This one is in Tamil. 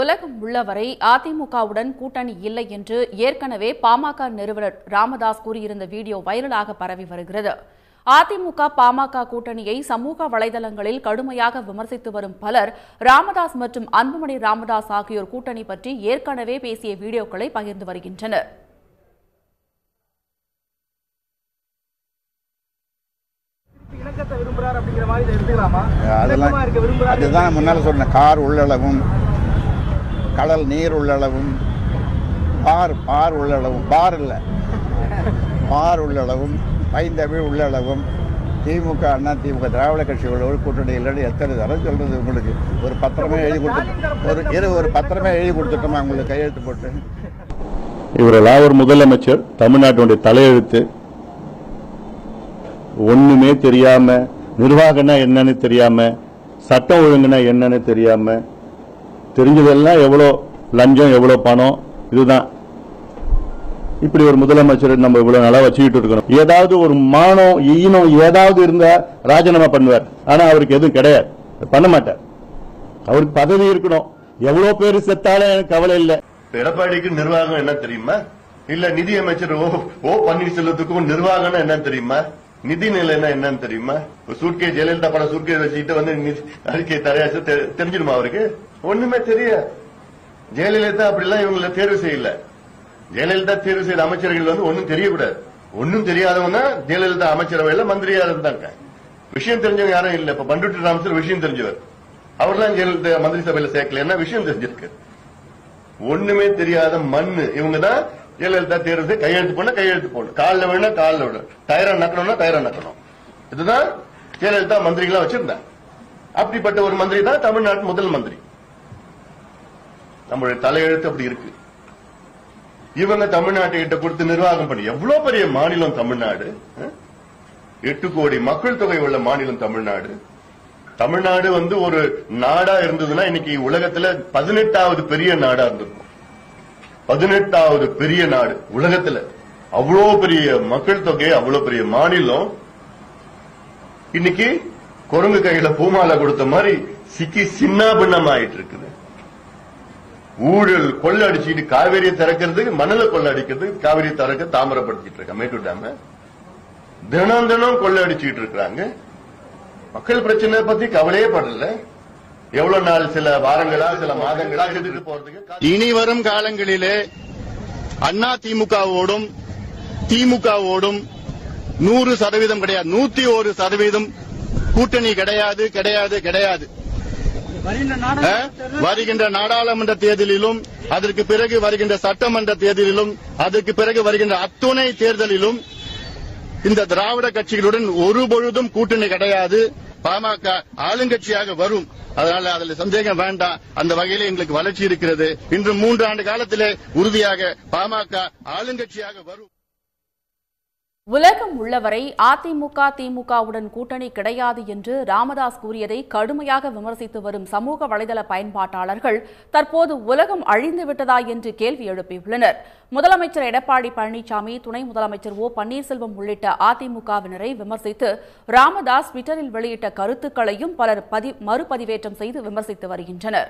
உலகம் உள்ளவரை அதிமுகவுடன் கூட்டணி இல்லை என்று ஏற்கனவே பாமக நிறுவனர் ராமதாஸ் கூறியிருந்த வீடியோ வைரலாக பரவி வருகிறது. அதிமுக பாமக கூட்டணியை சமூக வலைதளங்களில் கடுமையாக விமர்சித்து வரும் பலர் ராமதாஸ் மற்றும் அன்புமணி ராமதாஸ் ஆகியோர் கூட்டணி பற்றி ஏற்கனவே பேசிய வீடியோக்களை பகிர்ந்து வருகின்றனர். அதெல்லாம் அதுதான் முன்னால் சொன்ன கார் உள்ளளவும் கடல் நீர் உள்ளளவும் பார் பார் உள்ளளவும் பார் இல்லை. பார் உள்ளளவும் பைந்தமிழ் உள்ளளவும் திமுக அண்ணா திமுக திராவிட கட்சிகளோடு கூட்டணி இல்லைன்னு எத்தனை தரம் சொல்கிறது உங்களுக்கு? ஒரு பத்திரமே எழுதி கொடுத்து ஒரு இரு ஒரு பத்திரமே எழுதி கொடுத்துட்டோமா உங்களுக்கு கையெழுத்து போட்டு? இவரெல்லாம் ஒரு முதலமைச்சர் தமிழ்நாட்டினுடைய தலையெழுத்து ஒன்றுமே தெரியாமல் நிர்வாகம்னா என்னன்னு தெரியாமல் சட்டம் ஒழுங்குனா என்னன்னு தெரியாமல் தெரிஞ்சதெல்லாம் எவ்வளோ லஞ்சம் எவ்வளோ பணம் இதுதான். இப்படி ஒரு முதலமைச்சர் நம்ம இவ்வளவு நல்லா வச்சுக்கிட்டு இருக்கணும் ஏதாவது ஒரு மானம் ஈனம் ஏதாவது இருந்தா ராஜினாமா பண்ணுவார். ஆனா அவருக்கு எதுவும் கிடையாது. பண்ண மாட்டார். அவருக்கு பதவி இருக்கணும். எவ்வளவு பேர் செத்தாலும் எனக்கு கவலை இல்லை. எடப்பாடிக்கு நிர்வாகம் என்ன தெரியுமா? இல்ல நிதி அமைச்சர் ஓ பன்னீர்செல்வத்துக்கும் நிர்வாகம்னா என்ன தெரியுமா? நிதி நிலைன்னா என்னன்னு தெரியுமா? ஒரு சூட்கே ஜெயலலிதா படம் சூட்கே வச்சுக்கிட்டு வந்து அறிக்கை தரையாச்சு தெரிஞ்சிடுமா அவருக்கு? ஒண்ணுமே தெரிய ஜெயலலிதா அப்படிலாம் இவங்களை தேர்வு செய்யல. ஜெயலலிதா தேர்வு செய்த அமைச்சர்கள் வந்து ஒண்ணும் தெரியக்கூடாது. ஒண்ணும் தெரியாதவங்க ஜெயலலிதா அமைச்சரவையில மந்திரியா இருந்தாங்க. விஷயம் தெரிஞ்சவங்க யாரும் இல்ல. இப்ப பண்டுட்டி ராமசர் விஷயம் தெரிஞ்சவர். அவர்லாம் ஜெயலலிதா மந்திரி சபையில சேர்க்கல என்ன விஷயம் தெரிஞ்சிருக்கு. ஒண்ணுமே தெரியாத மண்ணு. இவங்க தான் ஜெயலலிதா தேர்வு கையெழுத்து பண்ண கையெழுத்து போடணும் காலில் வேணா காலில் விடணும் டயரா நக்கணும்னா டயரா நக்கணும். இதுதான் ஜெயலலிதா மந்திரிகளா வச்சிருந்தாங்க. அப்படிப்பட்ட ஒரு மந்திரி தான் தமிழ்நாட்டு முதல் மந்திரி. நம்மளுடைய தலையெழுத்து அப்படி இருக்கு. இவங்க தமிழ்நாட்டை கிட்ட கொடுத்து நிர்வாகம் பண்ணி எவ்வளவு பெரிய மாநிலம் தமிழ்நாடு? எட்டு கோடி மக்கள் தொகை உள்ள மாநிலம் தமிழ்நாடு. தமிழ்நாடு வந்து ஒரு நாடா இருந்ததுன்னா இன்னைக்கு உலகத்துல பதினெட்டாவது பெரிய நாடா இருந்திருக்கும். பதினெட்டாவது பெரிய நாடு உலகத்துல. அவ்வளோ பெரிய மக்கள் தொகை அவ்வளோ பெரிய மாநிலம். இன்னைக்கு குரங்கு கையில பூமாலை கொடுத்த மாதிரி சிக்கி சின்னாபின்னம் ஆயிட்டு இருக்குது ஊழல் கொள்ள அடிச்சுட்டு காவேரியை திறக்கிறது மணலை கொள்ள அடிக்கிறது காவேரி திறக்க தாமரப்படுத்திட்டு இருக்க மேட்டூர் டேம. தினம் தினம் கொள்ள அடிச்சுட்டு இருக்கிறாங்க. மக்கள் பிரச்சனை பத்தி கவலையே படல. எவ்வளவு நாள் சில வாரங்களா சில மாதங்களா இருந்துட்டு போறதுக்கு இனி வரும் காலங்களிலே அண்ணா திமுகவோடும் திமுகவோடும் நூறு சதவீதம் கிடையாது. நூத்தி ஒரு சதவீதம் கூட்டணி கிடையாது கிடையாது கிடையாது. வருகின்ற நாடாளுமன்ற தேர்தலிலும் அதற்கு பிறகு வருகின்ற சட்டமன்ற தேர்தலிலும் அதற்கு பிறகு வருகின்ற அத்துணை தேர்தலிலும் இந்த திராவிட கட்சிகளுடன் ஒருபொழுதும் கூட்டணி கிடையாது. பாமக ஆளுங்கட்சியாக வரும். அதனால அதில் சந்தேகம் வேண்டாம். அந்த வகையில எங்களுக்கு வளர்ச்சி இருக்கிறது. இன்று மூன்று ஆண்டு காலத்திலே உறுதியாக பாமக ஆளுங்கட்சியாக வரும். உலகம் உள்ளவரை அதிமுக திமுகவுடன் கூட்டணி கிடையாது என்று ராமதாஸ் கூறியதை கடுமையாக விமர்சித்து வரும் சமூக வலைதள பயன்பாட்டாளர்கள் தற்போது உலகம் அழிந்து விட்டதா என்று கேள்வி எழுப்பியுள்ளனர். முதலமைச்சர் எடப்பாடி பழனிசாமி துணை முதலமைச்சர் ஓ பன்னீர்செல்வம் உள்ளிட்ட அதிமுகவினரை விமர்சித்து ராமதாஸ் ட்விட்டரில் வெளியிட்ட கருத்துக்களையும் பலர் பதி மறுபதிவேற்றம் செய்து விமர்சித்து வருகின்றனர்.